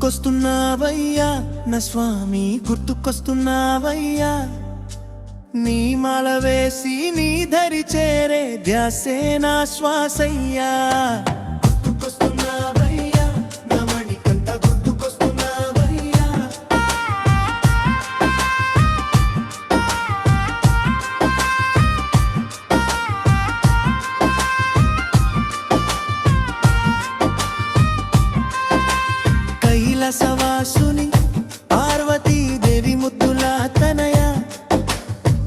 గుర్తుకొస్తున్నావయ్యా? నా స్వామి గుర్తుకొస్తున్నావయ్యా? నీ మాల వేసి నీ ధరి చేరే ధ్యాసే నా శ్వాసయ్యా? కైలసవాసుని పార్వతీదేవి ముద్దుల తనయ.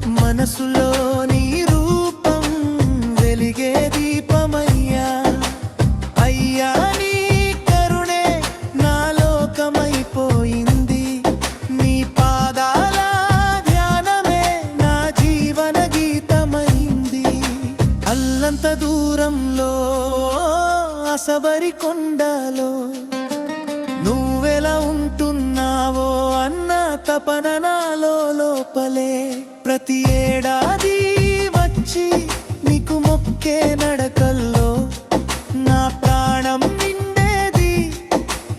మనసులో నీ రూపం వెలిగే దీపమయ్యా. అయ్యా నీ కరుణే నా లోకమైపోయింది. నీ పాదాల ధ్యానమే నా జీవన గీతమైంది. అల్లంత దూరంలో అసబరి కొండలో తపన నాలో లోపలే. ప్రతి ఏడాది వచ్చి నీకు మొక్కే నడకల్లో. నా ప్రాణం నిండేది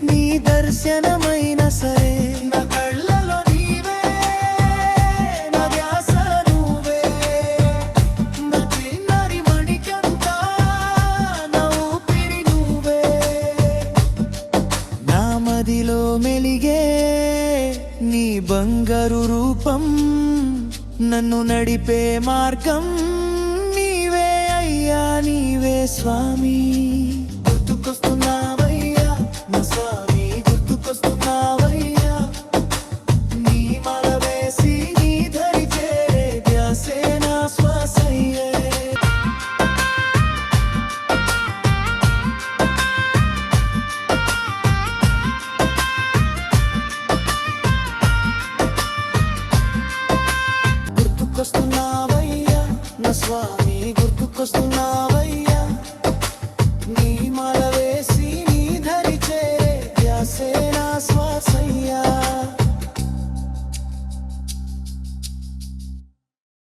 నీ దర్శనమైన సరే. నా కళ్ళలో నీవే నా ధ్యాస నువ్వే. నా చిన్నారి మణికంతా నా ఊపిరి నువ్వే. నా మదిలో మెలిగే నీ బంగారు రూపం నన్ను నడిపే మార్గం నీవే అయ్యా నీవే స్వామి. గుర్తుకొస్తున్నావయ్యా స్వామి గుర్తుకొస్తున్నావయ్యా. నీ మాల వేసి నీ ధరి చేరే ధ్యాసే